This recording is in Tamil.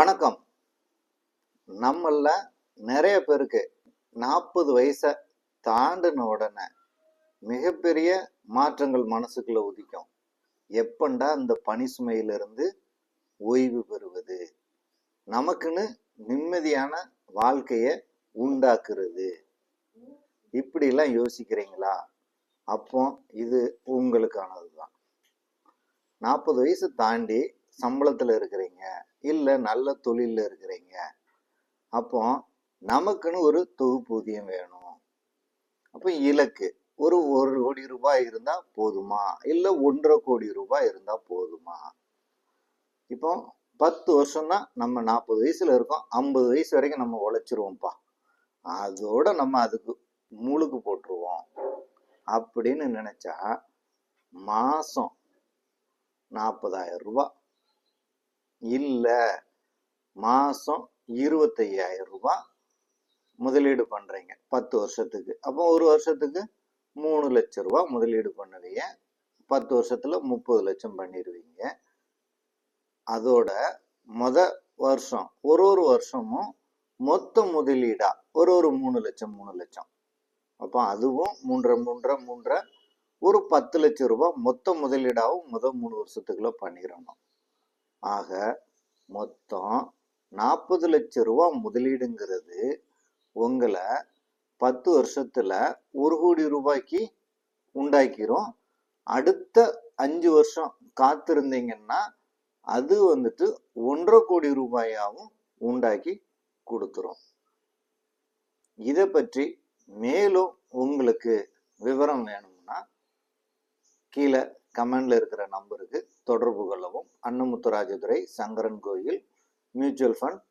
வணக்கம். நம்மள நிறைய பேருக்கு நாற்பது வயசை தாண்டின உடனே மிகப்பெரிய மாற்றங்கள் மனசுக்குள்ள உதிக்கும். எப்பண்டா இந்த பனி சுமையிலிருந்து ஓய்வு பெறுவது? நமக்குன்னு நிம்மதியான வாழ்க்கையை உண்டாக்குறது. இப்படிலாம் யோசிக்கிறீங்களா? அப்போ இது உங்களுக்கானது தான் நாற்பது வயசு தாண்டி சம்பளத்தில் இருக்கிறீங்க. இல்லை நல்ல தொழிலில் இருக்கிறீங்க. அப்போ நமக்குன்னு ஒரு தொகுப்பூதியம் வேணும். அப்போ இலக்கு. ஒரு ஒரு கோடி ரூபாய் இருந்தால் போதுமா? இல்லை ஒன்றரை கோடி ரூபாய் இருந்தால் போதுமா? இப்போ பத்து வருஷம் தான் நம்ம நாற்பது வயசுல இருக்கோம். ஐம்பது வயசு வரைக்கும் நம்ம உழைச்சிருவோம்ப்பா. அதோட நம்ம அதுக்கு முழுக்கு போட்டுருவோம். அப்படின்னு நினைச்சா மாசம் நாற்பதாயிரம் ரூபாய். இல்லை. மாசம் இருபத்தையாயிரம் ரூபாய் முதலீடு பண்றீங்க. பத்து வருஷத்துக்கு. அப்போ ஒரு வருஷத்துக்கு மூணு லட்சம் ரூபா முதலீடு பண்ணுவீங்க பத்து வருஷத்துல முப்பது லட்சம் பண்ணிடுவீங்க. அதோட மொத வருஷம் ஒரு ஒரு வருஷமும் மொத்த முதலீடா? ஒரு ஒரு மூணு லட்சம் மூணு லட்சம். அப்போ அதுவும் மூன்றரை மூன்றரை மூன்றரை ஒரு பத்து லட்சம் ரூபாய் மொத்த முதலீடாகவும் முத மூணு வருஷத்துக்குள்ள பண்ணிடணும். ஆக மொத்தம் நாற்பது லட்ச ரூபா முதலீடுங்கிறது உங்களை பத்து வருஷத்தில் ஒரு கோடி ரூபாய்க்கு உண்டாக்கிறோம் அடுத்த அஞ்சு வருஷம் காத்திருந்தீங்கன்னா அது வந்துட்டு ஒன்றரை கோடி ரூபாயாகவும் உண்டாக்கி கொடுத்துரும். இதை பற்றி மேலும் உங்களுக்கு விவரம் வேணும்னா கீழே கமெண்டில் இருக்கிற நம்பருக்கு தொடர்பு கொள்ளவும் அன்னமுத்துராஜதுரை சங்கரன் கோயில் மியூச்சுவல் ஃபண்ட்